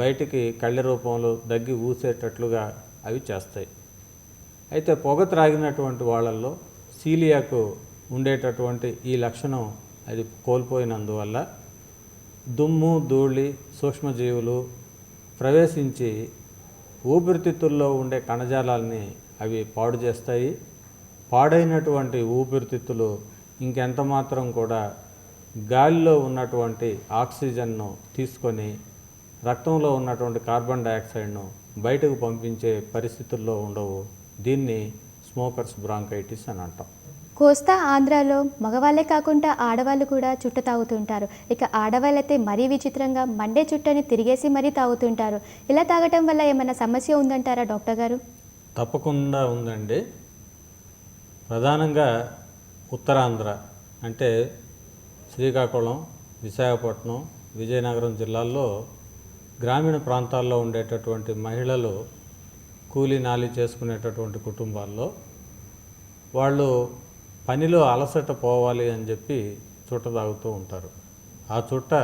బయటికి కళ్ళ రూపంలో దగ్గి ఊసేటట్లుగా అవి చేస్తాయి. అయితే పొగ త్రాగినటువంటి వాళ్ళల్లో సీలియాకు ఉండేటటువంటి ఈ లక్షణం అది కోల్పోయినందువల్ల దుమ్ము ధూళి సూక్ష్మజీవులు ప్రవేశించి ఊపిరితిత్తుల్లో ఉండే కణజాలాల్ని అవి పాడు చేస్తాయి. పాడైనటువంటి ఊపిరితిత్తులు ఇంకెంత మాత్రం కూడా గాలిలో ఉన్నటువంటి ఆక్సిజన్ను తీసుకొని రక్తంలో ఉన్నటువంటి కార్బన్ డయాక్సైడ్ను బయటకు పంపించే పరిస్థితుల్లో ఉండవు. దీన్ని స్మోకర్స్ బ్రాంకైటిస్ అని అంటాం. కోస్తా ఆంధ్రాలో మగవాళ్ళే కాకుండా ఆడవాళ్ళు కూడా చుట్ట తాగుతుంటారు. ఇక ఆడవాళ్ళైతే మరీ విచిత్రంగా మండే చుట్టని తిరిగేసి మరీ తాగుతుంటారు. ఇలా తాగటం వల్ల ఏమైనా సమస్య ఉందంటారా డాక్టర్ గారు? తప్పకుండా ఉందండి. ప్రధానంగా ఉత్తరాంధ్ర అంటే శ్రీకాకుళం విశాఖపట్నం విజయనగరం జిల్లాల్లో గ్రామీణ ప్రాంతాల్లో ఉండేటటువంటి మహిళలు కూలీ నాలి చేసుకునేటటువంటి కుటుంబాల్లో వాళ్ళు పనిలో అలసట పోవాలి అని చెప్పి చుట్ట తాగుతూ ఉంటారు. ఆ చుట్ట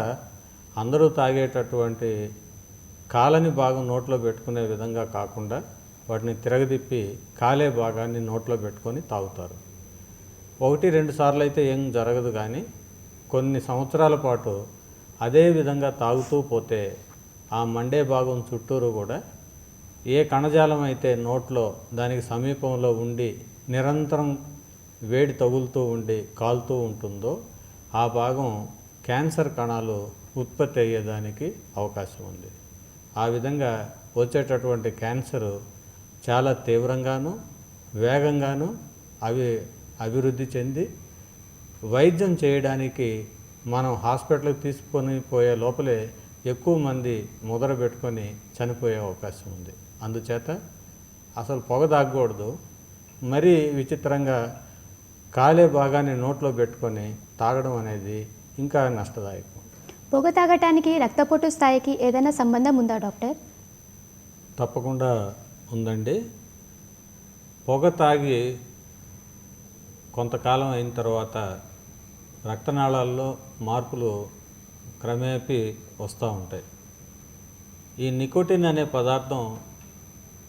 అందరూ తాగేటటువంటి కాలని భాగం నోట్లో పెట్టుకునే విధంగా కాకుండా వాటిని తిరగదిప్పి కాలే భాగాన్ని నోట్లో పెట్టుకొని తాగుతారు. ఒకటి రెండు సార్లు అయితే ఏం జరగదు కానీ కొన్ని సంవత్సరాల పాటు అదే విధంగా తాగుతూ పోతే ఆ మండే భాగం చుట్టూరు కూడా ఏ కణజాలం అయితే నోట్లో దానికి సమీపంలో ఉండి నిరంతరం వేడి తగులుతూ ఉండి కాలుతూ ఉంటుందో ఆ భాగం క్యాన్సర్ కణాలు ఉత్పత్తి అయ్యేదానికి అవకాశం ఉంది. ఆ విధంగా వచ్చేటటువంటి క్యాన్సర్ చాలా తీవ్రంగాను వేగంగాను అవి అభివృద్ధి చెంది వైద్యం చేయడానికి మనం హాస్పిటల్కి తీసుకొని పోయే లోపలే ఎక్కువ మంది ముదర పెట్టుకొని చనిపోయే అవకాశం ఉంది. అందుచేత అసలు పొగ తాగకూడదు. మరీ విచిత్రంగా కాలే భాగాన్ని నోట్లో పెట్టుకొని తాగడం అనేది ఇంకా నష్టదాయకం. పొగ తాగటానికి రక్తపోటు స్థాయికి ఏదైనా సంబంధం ఉందా డాక్టర్? తప్పకుండా ఉందండి. పొగ తాగి కొంతకాలం అయిన తర్వాత రక్తనాళాల్లో మార్పులు క్రమేపీ వస్తూ ఉంటాయి. ఈ నికోటిన్ అనే పదార్థం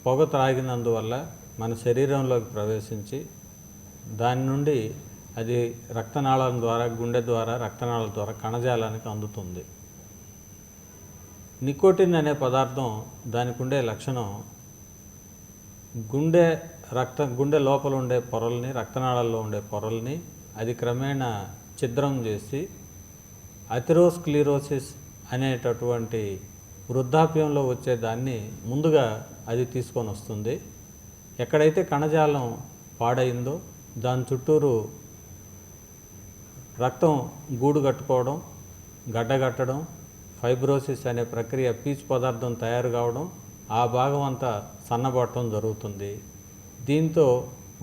పొగ త్రాగినందువల్ల మన శరీరంలోకి ప్రవేశించి దాని నుండి అది రక్తనాళాల ద్వారా గుండె ద్వారా రక్తనాళాల ద్వారా కణజాలానికి అందుతుంది. నికోటిన్ అనే పదార్థం దానికి ఉండే లక్షణం గుండె రక్త గుండె లోపల ఉండే పొరల్ని రక్తనాళాల్లో ఉండే పొరల్ని అది క్రమేణా ఛిద్రం చేసి అథెరోస్క్లిరోసిస్ అనేటటువంటి వృద్ధాప్యంలో వచ్చేదాన్ని ముందుగా అది తీసుకొని వస్తుంది. ఎక్కడైతే కణజాలం పాడైందో దాని చుట్టూరు రక్తం గూడు కట్టుకోవడం గడ్డగట్టడం ఫైబ్రోసిస్ అనే ప్రక్రియ పీచు పదార్థం తయారు కావడం ఆ భాగం అంతా సన్నబడటం జరుగుతుంది. దీంతో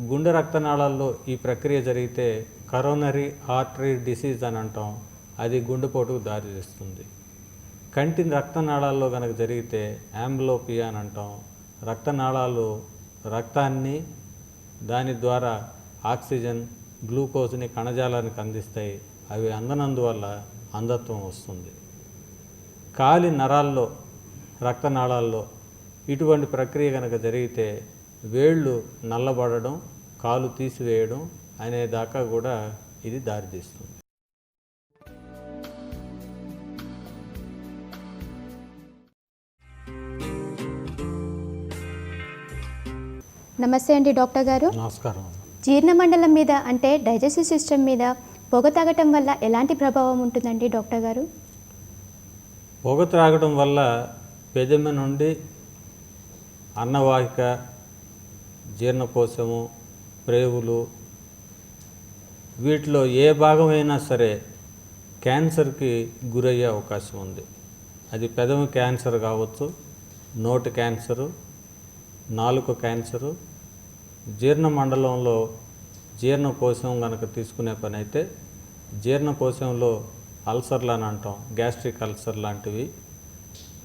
గుండె రక్తనాళాల్లో ఈ ప్రక్రియ జరిగితే కరోనరీ ఆర్టరీ డిసీజ్ అని అంటాం. అది గుండెపోటుకు దారితీస్తుంది. కంటి రక్తనాళాల్లో కనుక జరిగితే యాంబ్లోపియా అని అంటాం. రక్తనాళాలు రక్తాన్ని దాని ద్వారా ఆక్సిజన్ గ్లూకోజ్ని కణజాలానికి అందిస్తాయి. అవి అందనందువల్ల అంధత్వం వస్తుంది. కాలి నరాల్లో రక్తనాళాల్లో ఇటువంటి ప్రక్రియ కనుక జరిగితే వేళ్ళు నల్లబడడం కాలు తీసివేయడం అనే దాకా కూడా ఇది దారితీస్తుంది. నమస్తే అండి డాక్టర్ గారు. నమస్కారం. జీర్ణమండలం మీద అంటే డైజెస్టివ్ సిస్టమ్ మీద పొగ తాగటం వల్ల ఎలాంటి ప్రభావం ఉంటుందండి డాక్టర్ గారు? పొగ త్రాగడం వల్ల పెదమె నుండి అన్నవాహిక జీర్ణకోశము ప్రేవులు వీటిలో ఏ భాగమైనా సరే క్యాన్సర్కి గురయ్యే అవకాశం ఉంది. అది పెదవి క్యాన్సర్ కావచ్చు నోటి క్యాన్సరు నాలుక క్యాన్సరు జీర్ణ మండలంలో జీర్ణకోశం కనుక తీసుకునే పని అయితే జీర్ణకోశంలో అల్సర్లు అని అంటాం గ్యాస్ట్రిక్ అల్సర్ లాంటివి.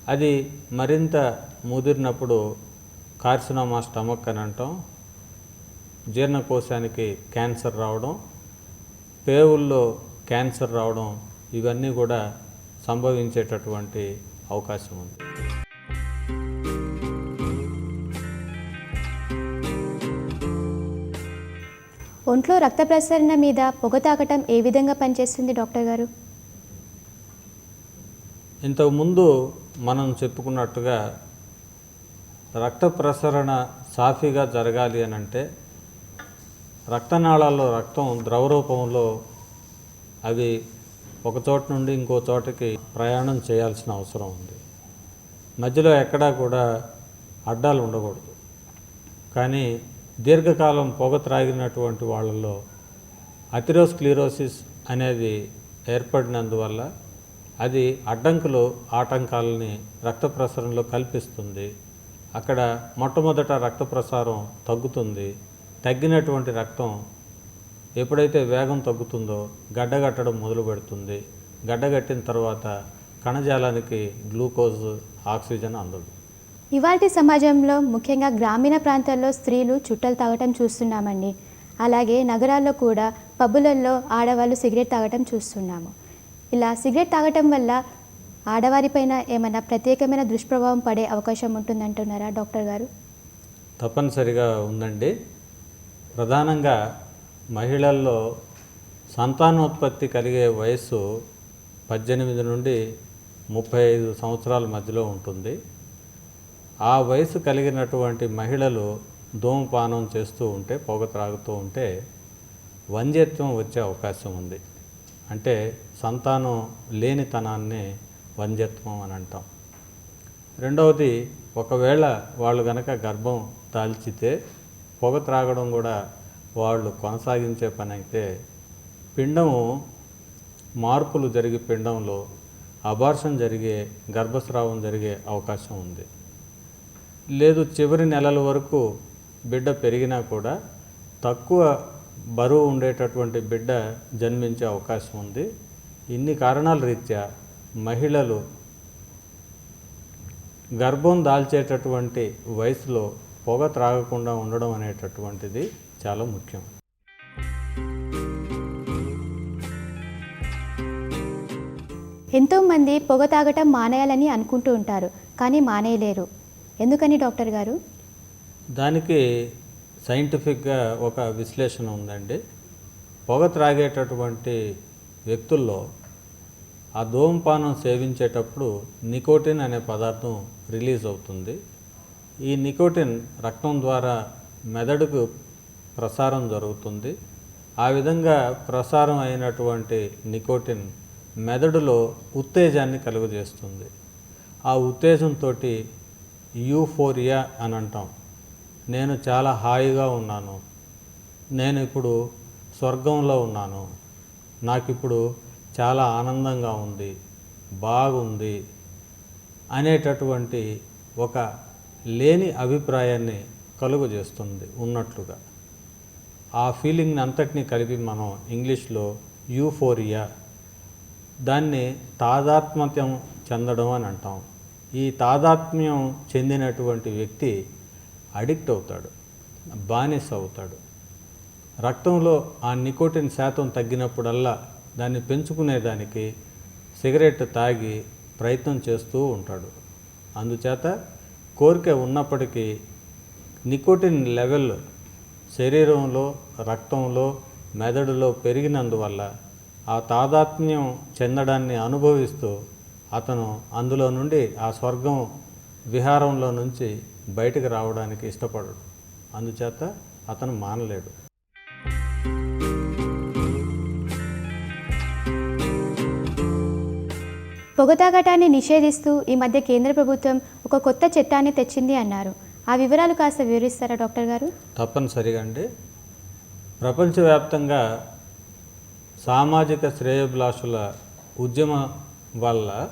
అది మరింత ముదిరినప్పుడు కార్సినోమా స్టమక్ అని అంటాం. జీర్ణకోశానికి క్యాన్సర్ రావడం పేవుల్లో క్యాన్సర్ రావడం ఇవన్నీ కూడా సంభవించేటటువంటి అవకాశం ఉంది. ఒంట్లో రక్త ప్రసరణ మీద పొగ తాగటం ఏ విధంగా పనిచేస్తుంది డాక్టర్ గారు? ఇంతకుముందు మనం చెప్పుకున్నట్టుగా రక్త ప్రసరణ సాఫీగా జరగాలి అని అంటే రక్తనాళాల్లో రక్తం ద్రవ రూపంలో అవి ఒక చోట నుండి ఇంకో చోటకి ప్రయాణం చేయాల్సిన అవసరం ఉంది. మధ్యలో ఎక్కడా కూడా అడ్డాలు ఉండకూడదు. కానీ దీర్ఘకాలం పొగ త్రాగినటువంటి వాళ్ళల్లో అథిరోస్క్లీరోసిస్ అనేది ఏర్పడినందువల్ల అది అడ్డంకులు ఆటంకాలని రక్త ప్రసరణలో కల్పిస్తుంది. అక్కడ మొట్టమొదట రక్త ప్రసారం తగ్గుతుంది. తగ్గినటువంటి రక్తం ఎప్పుడైతే వేగం తగ్గుతుందో గడ్డగట్టడం మొదలు పెడుతుంది. గడ్డగట్టిన తర్వాత కణజాలానికి గ్లూకోజ్ ఆక్సిజన్ అందదు. ఇవాటి సమాజంలో ముఖ్యంగా గ్రామీణ ప్రాంతాల్లో స్త్రీలు చుట్టలు తాగటం చూస్తున్నామండి. అలాగే నగరాల్లో కూడా పబ్బులలో ఆడవాళ్ళు సిగరెట్ తాగటం చూస్తున్నాము. ఇలా సిగరెట్ తాగటం వల్ల ఆడవారిపైన ఏమైనా ప్రత్యేకమైన దుష్ప్రభావం పడే అవకాశం ఉంటుందంటున్నారా డాక్టర్ గారు? తప్పనిసరిగా ఉందండి. ప్రధానంగా మహిళల్లో సంతానోత్పత్తి కలిగే వయస్సు పద్దెనిమిది నుండి ముప్పై ఐదు సంవత్సరాల మధ్యలో ఉంటుంది. ఆ వయసు కలిగినటువంటి మహిళలు ధూమపానం చేస్తూ ఉంటే పొగ త్రాగుతూ ఉంటే వంధ్యత్వం వచ్చే అవకాశం ఉంది. అంటే సంతానం లేనితనాన్ని వంధ్యత్వం అని అంటాం. రెండవది ఒకవేళ వాళ్ళు గనక గర్భం దాల్చితే పొగ త్రాగడం కూడా వాళ్ళు కొనసాగించే పని అయితే పిండము మార్పులు జరిగే పిండంలో అబార్షన్ జరిగే గర్భస్రావం జరిగే అవకాశం ఉంది. లేదు చివరి నెలల వరకు బిడ్డ పెరిగినా కూడా తక్కువ బరువు ఉండేటటువంటి బిడ్డ జన్మించే అవకాశం ఉంది. ఇన్ని కారణాల రీత్యా మహిళలు గర్భం దాల్చేటటువంటి వయసులో పొగ త్రాగకుండా ఉండడం అనేటటువంటిది చాలా ముఖ్యం. ఎంతోమంది పొగ తాగటం మానేయాలని అనుకుంటూ ఉంటారు కానీ మానేయలేరు. ఎందుకని డాక్టర్ గారు? దానికి సైంటిఫిక్గా ఒక విశ్లేషణ ఉందండి. పొగ త్రాగేటటువంటి వ్యక్తుల్లో ఆ ధూమపానం సేవించేటప్పుడు నికోటిన్ అనే పదార్థం రిలీజ్ అవుతుంది. ఈ నికోటిన్ రక్తం ద్వారా మెదడుకు ప్రసారం జరుగుతుంది. ఆ విధంగా ప్రసారం అయినటువంటి నికోటిన్ మెదడులో ఉత్తేజాన్ని కలుగజేస్తుంది. ఆ ఉత్తేజంతో యూఫోరియా అని అంటాం. నేను చాలా హాయిగా ఉన్నాను. నేను ఇప్పుడు స్వర్గంలో ఉన్నాను. నాకు ఇప్పుడు చాలా ఆనందంగా ఉంది. బాగుంది అనేటటువంటి ఒక లేని అభిప్రాయాన్ని కలుగజేస్తుంది ఉన్నట్లుగా. ఆ ఫీలింగ్ని అంతటినీ కలిపి మనం ఇంగ్లీష్లో యూఫోరియా దాన్ని తాదాత్మ్యం చెందడం అని అంటాం. ఈ తాదాత్మ్యం చెందినటువంటి వ్యక్తి అడిక్ట్ అవుతాడు బానిస అవుతాడు. రక్తంలో ఆ నికోటిన్ శాతం తగ్గినప్పుడల్లా దాన్ని పెంచుకునేదానికి సిగరెట్ తాగి ప్రయత్నం చేస్తూ ఉంటాడు. అందుచేత కోరిక ఉన్నప్పటికీ నికోటిన్ లెవెల్ శరీరంలో రక్తంలో మెదడులో పెరిగినందువల్ల ఆ తాదాత్మ్యం చెందడాన్ని అనుభవిస్తూ అతను అందులో నుండి ఆ స్వర్గం విహారంలో నుంచి బయటకు రావడానికి ఇష్టపడడు. అందుచేత అతను మానలేడు. పొగ తాగటాన్ని నిషేధిస్తూ ఈ మధ్య కేంద్ర ప్రభుత్వం ఒక కొత్త చట్టాన్ని తెచ్చింది అన్నారు. ఆ వివరాలు కాస్త వివరిస్తారా డాక్టర్ గారు? తప్పనిసరిగా అండి. ప్రపంచవ్యాప్తంగా సామాజిక శ్రేయోభిలాషుల ఉద్యమం వల్ల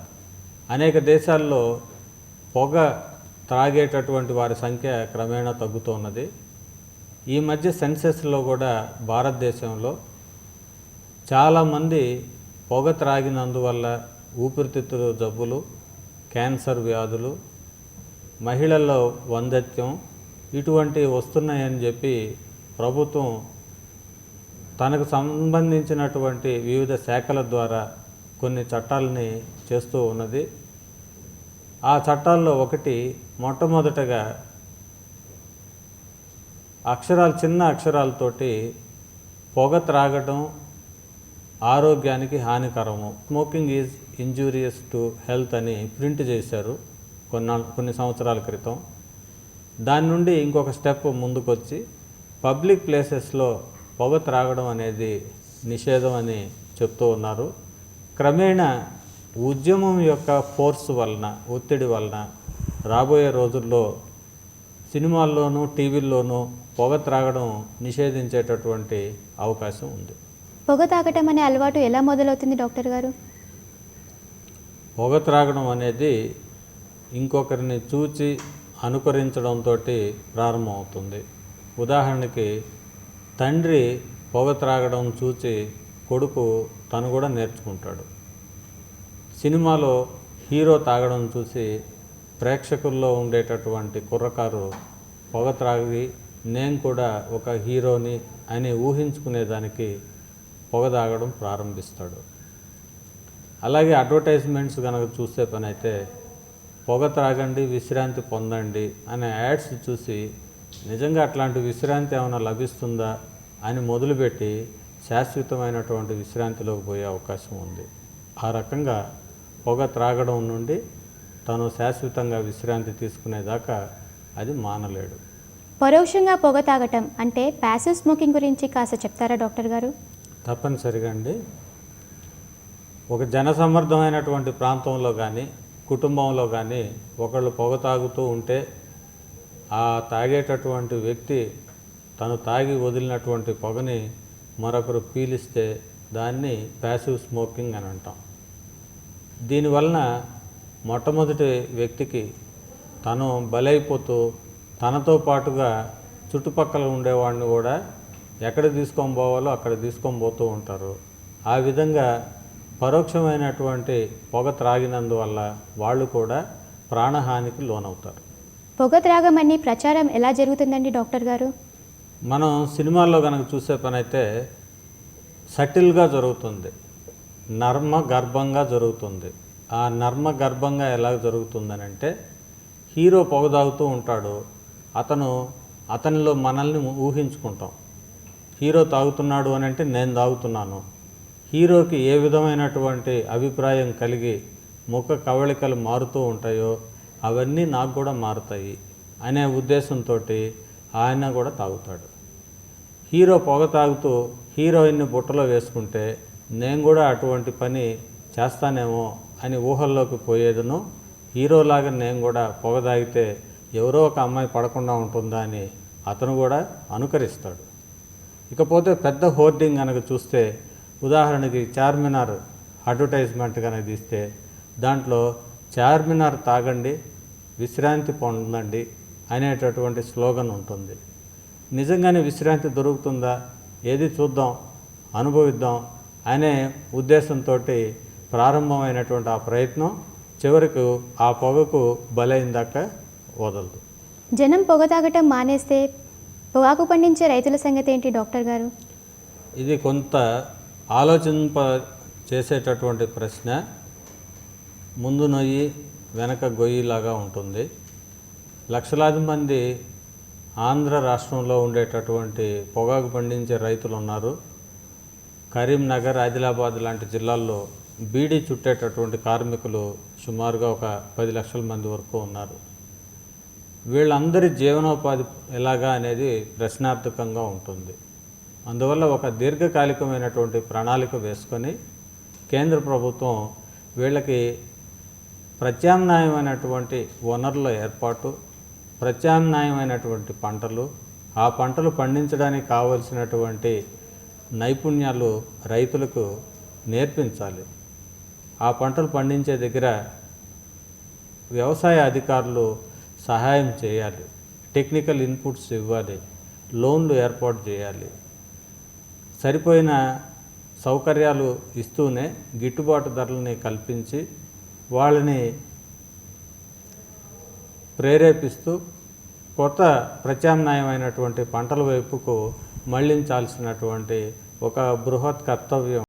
అనేక దేశాల్లో పొగ త్రాగేటటువంటి వారి సంఖ్య క్రమేణా తగ్గుతున్నది ఈ మధ్య సెన్సెస్లో కూడా భారతదేశంలో చాలామంది పొగ త్రాగినందువల్ల ఊపిరితిత్తుల జబ్బులు క్యాన్సర్ వ్యాధులు మహిళల్లో వందత్యం ఇటువంటి వస్తున్నాయని చెప్పి ప్రభుత్వం తనకు సంబంధించినటువంటి వివిధ శాఖల ద్వారా కొన్ని చట్టాలని చేస్తూ ఉన్నది. ఆ చట్టాల్లో ఒకటి మొట్టమొదటగా అక్షరాలు చిన్న అక్షరాలతోటి పొగ త్రాగటం ఆరోగ్యానికి హానికరము. Smoking is injurious to health అని ప్రింట్ చేశారు కొన్నా కొన్ని సంవత్సరాల క్రితం. దాని నుండి ఇంకొక స్టెప్ ముందుకొచ్చి పబ్లిక్ ప్లేసెస్లో పొగ త్రాగడం అనేది నిషేధం అని చెప్తూ ఉన్నారు. క్రమేణా ఉద్యమం యొక్క ఫోర్స్ వలన ఒత్తిడి వలన రాబోయే రోజుల్లో సినిమాల్లోనూ టీవీల్లోనూ పొగ త్రాగడం నిషేధించేటటువంటి అవకాశం ఉంది. పొగ తాగటం అనే అలవాటు ఎలా మొదలవుతుంది డాక్టర్ గారు? పొగ త్రాగడం అనేది ఇంకొకరిని చూచి అనుకరించడంతో ప్రారంభమవుతుంది. ఉదాహరణకి తండ్రి పొగ త్రాగడం చూచి కొడుకు తను కూడా నేర్చుకుంటాడు. సినిమాలో హీరో తాగడం చూసి ప్రేక్షకుల్లో ఉండేటటువంటి కుర్రకారు పొగ త్రాగి నేను కూడా ఒక హీరోని అని ఊహించుకునేదానికి పొగ తాగడం ప్రారంభిస్తాడు. అలాగే అడ్వర్టైజ్మెంట్స్ కనుక చూసే పని అయితే పొగ త్రాగండి విశ్రాంతి పొందండి అనే యాడ్స్ చూసి నిజంగా అట్లాంటి విశ్రాంతి ఏమైనా లభిస్తుందా అని మొదలుపెట్టి శాశ్వతమైనటువంటి విశ్రాంతిలోకి పోయే అవకాశం ఉంది. ఆ రకంగా పొగ త్రాగడం నుండి తను శాశ్వతంగా విశ్రాంతి తీసుకునేదాకా అది మానలేడు. పరోక్షంగా పొగ తాగటం అంటే ప్యాసివ్ స్మోకింగ్ గురించి కాస్త చెప్తారా డాక్టర్ గారు? తప్పనిసరిగా అండి. ఒక జనసమ్మర్దమైనటువంటి ప్రాంతంలో కానీ కుటుంబంలో కానీ ఒకళ్ళు పొగ తాగుతూ ఉంటే ఆ తాగేటటువంటి వ్యక్తి తను తాగి వదిలినటువంటి పొగని మరొకరు పీలిస్తే దాన్ని ప్యాసివ్ స్మోకింగ్ అని అంటాం. దీనివలన మొట్టమొదటి వ్యక్తికి తను బలైపోతూ తనతో పాటుగా చుట్టుపక్కల ఉండేవాడిని కూడా ఎక్కడ తీసుకొని పోవాలో అక్కడ తీసుకొని పోతూ ఉంటారు. ఆ విధంగా పరోక్షమైనటువంటి పొగ త్రాగినందువల్ల వాళ్ళు కూడా ప్రాణహానికి లోనవుతారు. పొగ త్రాగమని ప్రచారం ఎలా జరుగుతుందండి డాక్టర్ గారు? మనం సినిమాల్లో కనుక చూసే పని అయితే సటిల్గా జరుగుతుంది. నర్మ గర్భంగా జరుగుతుంది. ఆ నర్మ గర్భంగా ఎలా జరుగుతుందని అంటే హీరో పొగ తాగుతూ ఉంటాడు. అతను అతనిలో మనల్ని ఊహించుకుంటాం. హీరో తాగుతున్నాడు అని అంటే నేను తాగుతున్నాను. హీరోకి ఏ విధమైనటువంటి అభిప్రాయం కలిగి ముఖ కవళికలు మారుతూ ఉంటాయో అవన్నీ నాకు కూడా మారుతాయి అనే ఉద్దేశంతో ఆయన కూడా తాగుతాడు. హీరో పొగ తాగుతూ హీరోయిన్ని బుట్టలో వేసుకుంటే నేను కూడా అటువంటి పని చేస్తానేమో అని ఊహల్లోకి పోయేదను. హీరోలాగా నేను కూడా పొగ తాగితే ఎవరో ఒక అమ్మాయి పడకుండా ఉంటుందా అని అతను కూడా అనుకరిస్తాడు. ఇకపోతే పెద్ద హోర్డింగ్ కనుక చూస్తే ఉదాహరణకి చార్మినార్ అడ్వర్టైజ్మెంట్ కనుక తీస్తే దాంట్లో చార్మినార్ తాగండి విశ్రాంతి పొందండి అనేటటువంటి స్లోగన్ ఉంటుంది. నిజంగానే విశ్రాంతి దొరుకుతుందా? ఏది చూద్దాం అనుభవిద్దాం అనే ఉద్దేశంతో ప్రారంభమైనటువంటి ఆ ప్రయత్నం చివరకు ఆ పొగకు బలైందాక వదలదు. జనం పొగ తాగటం మానేస్తే పొగాకు పండించే రైతుల సంగతి ఏంటి డాక్టర్ గారు? ఇది కొంత ఆలోచింప చేసేటటువంటి ప్రశ్న. ముందు నొయ్యి వెనక గొయ్యిలాగా ఉంటుంది. లక్షలాది మంది ఆంధ్ర రాష్ట్రంలో ఉండేటటువంటి పొగాకు పండించే రైతులు ఉన్నారు కరీంనగర్ ఆదిలాబాద్ లాంటి జిల్లాల్లో బీడీ చుట్టేటటువంటి కార్మికులు సుమారుగా ఒక పది లక్షల మంది వరకు ఉన్నారు. వీళ్ళందరి జీవనోపాధి ఎలాగా అనేది ప్రశ్నార్థకంగా ఉంటుంది. అందువల్ల ఒక దీర్ఘకాలికమైనటువంటి ప్రణాళిక వేసుకొని కేంద్ర ప్రభుత్వం వీళ్ళకి ప్రత్యామ్నాయమైనటువంటి వనరుల ఏర్పాటు ప్రత్యామ్నాయమైనటువంటి పంటలు ఆ పంటలు పండించడానికి కావలసినటువంటి నైపుణ్యాలు రైతులకు నేర్పించాలి. ఆ పంటలు పండించే దగ్గర వ్యవసాయ అధికారులు సహాయం చేయాలి. టెక్నికల్ ఇన్పుట్స్ ఇవ్వాలి. లోన్లు ఏర్పాటు చేయాలి. సరిపోయిన సౌకర్యాలు ఇస్తూనే గిట్టుబాటు ధరలని కల్పించి వాళ్ళని ప్రేరేపిస్తూ కొత్త ప్రత్యామ్నాయమైనటువంటి పంటల వైపుకు మళ్ళించాల్సినటువంటి ఒక బృహత్ కర్తవ్యం.